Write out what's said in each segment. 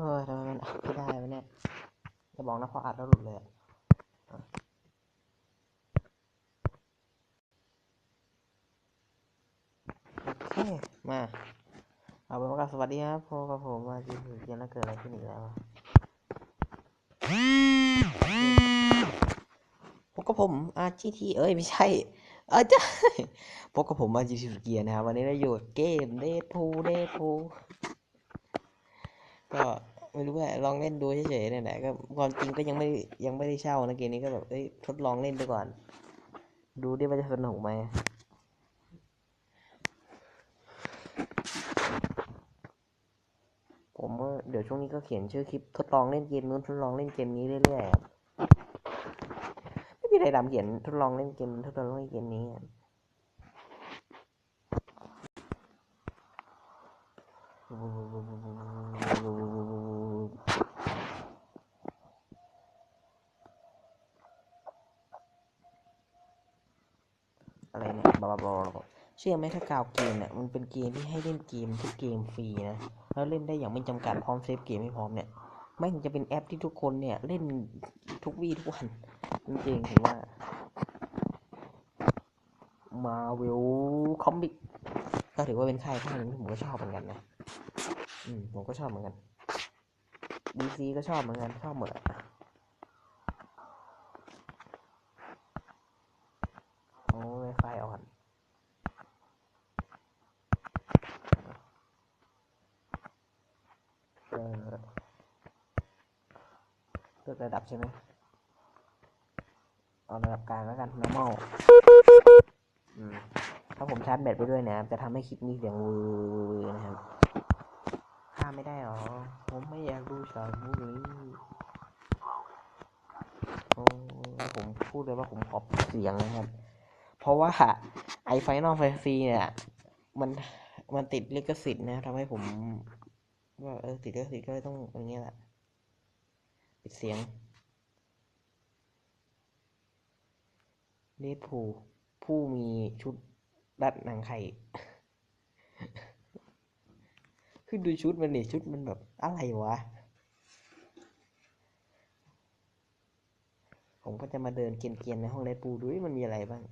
เออทำไมมันอัดไม่ได้วะเนี่ยจะบอกนะพออัดแล้วหลุดเลยโอเค มา เอาเป็นว่าสวัสดีครับพบกับผมมาจีพีเกียนแล้วเกิดอะไรขึ้นอีกแล้วพบกับผม RGT เอ้ย ไม่ใช่ เออจ้าพบกับผม RGT เกียร์นะครับ วันนี้เราอยู่เกมเดทพูเดทพูก็ ไม่รู้ว่าลองเล่นดูเฉยๆเนี่ยแหละก็ความจริงก็ยังไม่ยังไม่ได้เช่านะเกมนี้ก็แบบเอ้ยทดลองเล่นไปก่อน ดูดิว่าจะสนุกไหมผมว่าเดี๋ยวช่วงนี้ก็เขียนชื่อคลิปทดลองเล่นเกมนู้นทดลองเล่นเกมนี้เรื่อยๆไม่มีอะไรดำเขียนทดลองเล่นเกมทดลองเล่นเกมนี้ อะไรเนี่ยบลาบลาบลาเชื่อไหมถ้ากาวเกมเนี่ยมันเป็นเกมที่ให้เล่นเกมทุกเกมฟรีนะแล้วเล่นได้อย่างไม่จำกัดพร้อมเซฟเกมให้พร้อมเนี่ยไม่งจะเป็นแอปที่ทุกคนเนี่ยเล่นทุกวี่ทุกวันจริงๆถึงว่ามาเวลคอมิกก็ถือว่าเป็นค่ายค่ายหนึงที่ผมก็ชอบเหมือนกันนะอืมผมก็ชอบเหมือนกันดีซีก็ชอบเหมือนกันชอบหมดอะโอ้ยไฟอ่อน เออ เลือกระดับใช่ไหมเอาระดับกลางแล้วกัน normal ถ้าผมชาร์จแบตไปด้วยนะครับ จะทำให้คลิปมีเสียงวือนะครับข้าไม่ได้หรอ ผมไม่อยากดูฉากบุรีโอ้ผมพูดเลยว่าผมขอปิดเสียงนะครับ เพราะว่าไอไฟนอลแฟซีเนี่ยมันมันติดลิขสิทธิ์นะทำให้ผมว่าเออติดก็ติดก็ต้องอย่างเงี้ยแหละ ปิดเสียงเดดพูผู้มีชุดดัดนังไข่ คือดูชุดมันดิชุดมันแบบอะไรวะ ผมก็จะมาเดินเกียนๆในห้องเดดพูดูว่ามันมีอะไรบ้าง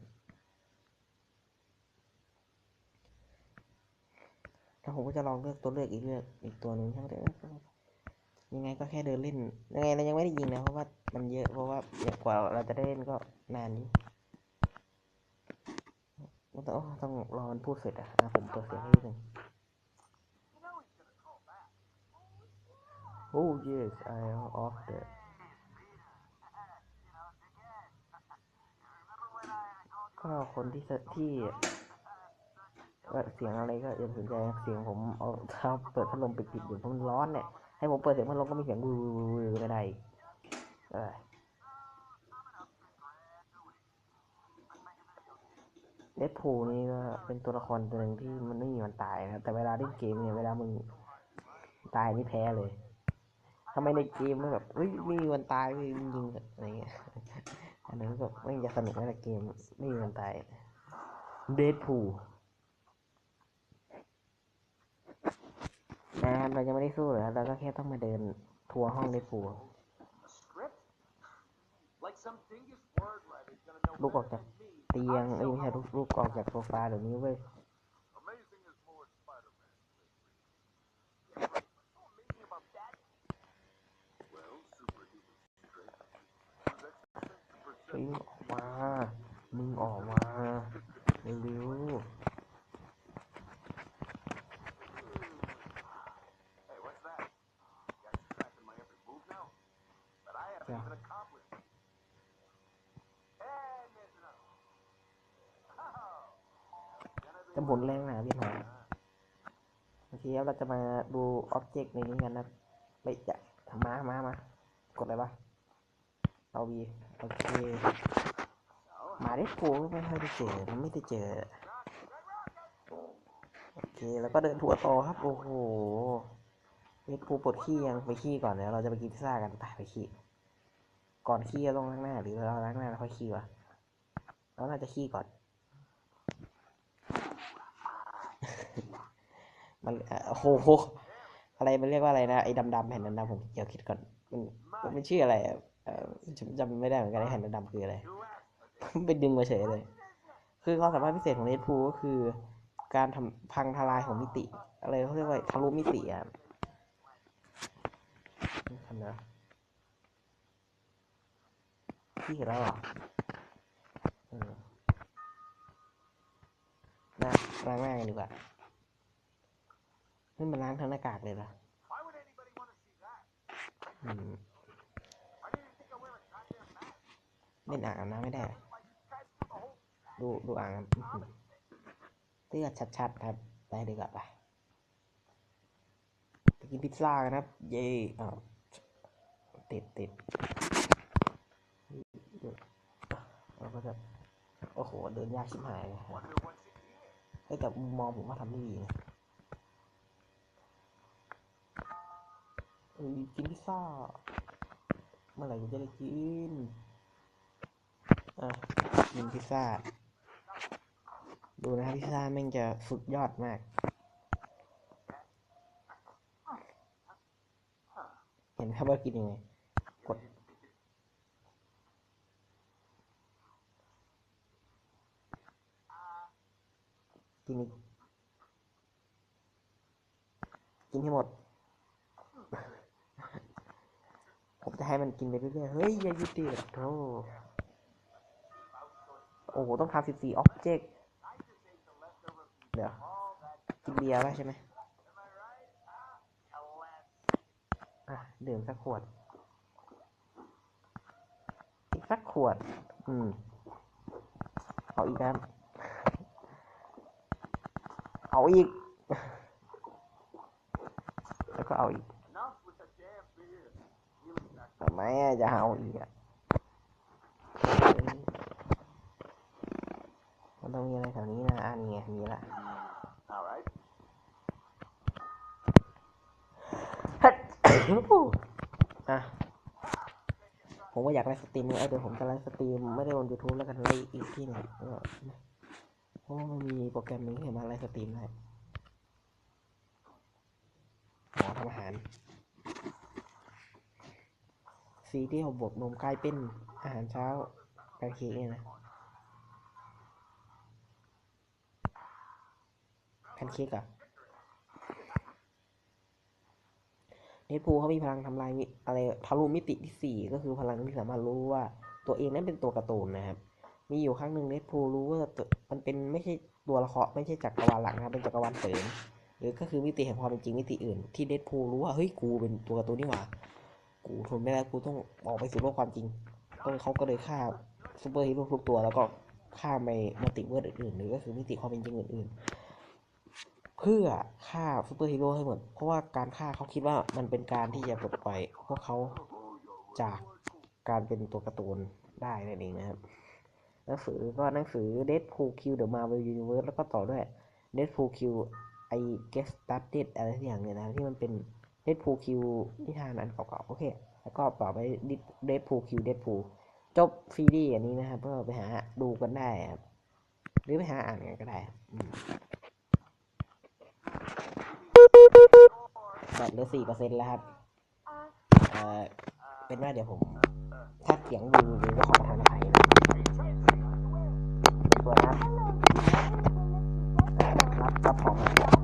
แล้วผมก็จะลองเลือกตัวเลือกอีกเลือกอีกตัวหนึ่งช่างมันเถอะ ยังไงก็แค่เดินเล่น ยังไงเรายังไม่ได้ยิงนะ เพราะว่ามันเยอะ เพราะว่าอย่างกว่าเราจะได้เล่นก็นานอยู่ต้องต้องรอมันพูดเสร็จอะผมเปิดเสียงให้นิดนึง Oh yes I am off the ก็คนที่ที่เสียงอะไรก็อย่าสนใจเสียงผมเอาเท้าเปิดพัดลมไปปิดอยู่เพราะมันร้อนเนี่ย ให้ผมเปิดเสียงพัดลมก็มีเสียงวูวไม่ได้อีกเออเดดพูนี่ก็เป็นตัวละครตัวหนึ่งที่มันไม่มีวันตายนะแต่เวลาเล่นเกมเนี่ยเวลามึงตายนี่แพ้เลยทำไมในเกมมันแบบเฮ้ยไม่มีวันตายไม่มียิงอะไรเงี้ยอันนั้นแบบไม่จะสนุกนะแต่เกมไม่มีวันตายเดดพูล นะครับเราจะไม่ได้สู้หรอกเราก็แค่ต้องมาเดินทัวร์ห้องในปูลูกออกจากเตียงเอ้ยไม่ใช่ลูกลูกออกจากโซฟาเดี๋ยวนี้เว้ยมึงออกมา มึงออกมามึง จะหมุนแรงหนาพี่หน่อยโอเคครับเราจะมาดูอ็อบเจกต์ในนี้กันนะไปจะมามามา กดอะไรวะเอาวีโอเค มาเดดพูลก็ไม่ค่อยได้เจอมันไม่ได้เจอ โอเค แล้วก็เดินทัวร์ต่อครับ โอ้โหเดดพูปวดขี้ยังไปขี้ก่อนเดี๋ยวเราจะไปกินพิซซ่ากันไปไปขี้ ก่อนขี้ก็ต้องล้างหน้าหรือเราล้างหน้าแล้วค่อยขี้วะเราน่าจะขี้ก่อน มันโอ้โหอะไรมันเรียกว่าอะไรนะไอ้ดำๆแผ่นดำๆผมเดี๋ยวคิดก่อนมันมันชื่ออะไรจำจำไม่ได้เหมือนกันไอ้แผ่นดำๆคืออะไรไปดึงมาเฉยเลย คือความสามารถพิเศษของเ e ดพูก็คือ การทำพังทลายของมิติ อะไรเขาเรียกว่าทะลุมิติอะนี่คันะพี่เห็นแล้วหรอนะล้างหน้ากันดีกว่า นี่มันล้างทั้งหน้ากากเลยเหรออืมเล่นอ่างอาบน้ำไม่ได้ ดูดูอ่างเสื้อหือเลือดชัดๆครับ ไปดีกว่าไปไปกินพิซซ่ากันครับ เย่อ้าวติดติดเราก็จะ โอ้โห เดินยากชิบหายเลยแต่มุมมองผมว่าทำได้ดีนะ เอ้ยกินพิซซ่า เมื่อไหร่กูจะได้กิน อะ กินพิซซ่า ดูนะครับพิซซ่าแม่งจะสุดยอดมากเห็นครับว่ากินยังไง กด กินกกินให้หมด ผมจะ ให้มันกินไปเรื่อยๆ เฮ้ย อย่าหยุดดิโธ่โอ้โห ต้องทำสิบสี่ออบเจกต์เดี๋ยว กินเบียร์ป่ะใช่ไหมอะดื่มสักขวด อีกสักขวด อืมเอาอีกครับเอาอีก แล้วก็เอาอีก ทำไมจะเอาอีกอะมันต้องมีอะไรแถวนี้นะอ่านี่ไงมีละ All right. อะผมก็อยากไลฟ์สตรีมเลยเอ้ยเดี๋ยวผมจะไลฟ์สตรีมไม่ได้บน YouTube แล้วกันไลฟ์อีกที่หนึ่งเพราะว่ามันมีโปรแกรมนึงที่สามาไลฟ์สตรีมได้หมอทำอาหาร ซีเรียลบวกนมกลายเป็นอาหารเช้าแพนเค้กเนี่ยนะแพนเค้กอะเนทพูเขามีพลังทำลายมิอะไรทะลุมิติที่สี่ก็คือพลังที่สามารถรู้ว่าตัวเองนั้นเป็นตัวการ์ตูนนะครับ มีอยู่ครั้งหนึ่งเนทพูรู้ว่ามันเป็นไม่ใช่ตัวละครไม่ใช่จักรวาลหลักนะเป็นจักรวาลเสริมหรือก็คือมิติแห่งความเป็นจริงมิติอื่น ที่เดดพูรู้ว่าเฮ้ยกูเป็นตัวการ์ตูนนี่หว่า กูทนไม่ได้กูต้องออกไปสู่โลกความจริงก็เลยเขาก็เลยฆ่าซูเปอร์ฮีโร่ทุกตัวแล้วก็ฆ่าไปมัลติเวิร์สอื่นๆหรือก็คือมิติความเป็นจริงอื่นๆ เพื่อฆ่าซูเปอร์ฮีโร่ให้หมด เพราะว่าการฆ่าเขาคิดว่ามันเป็นการที่จะปลดปล่อยพวกเขาจากการเป็นตัวการ์ตูนได้นั่นเองนะครับหนังสือก็หนังสือ Deadpool Kill the Marvel Universe แล้วก็ต่อด้วย Deadpool Kill I Get Started อะไรสักอย่างเนี่ยนะที่มันเป็น Deadpool Kill นิทานอันเก่าๆโอเค แล้วก็ต่อไป Deadpool Kill Deadpool จบซีรีส์อันนี้นะครับก็ไปหาดูกันได้ครับหรือไปหาอ่านกันก็ได้ครับอืมแบตเหลือสี่เปอร์เซ็นต์แล้วครับเอ่อเป็นว่าเดี๋ยวผม ถ้าเสียงดูหรือว่าขอประทานอภัยนะตัวนะครับเอ่อรับรับของ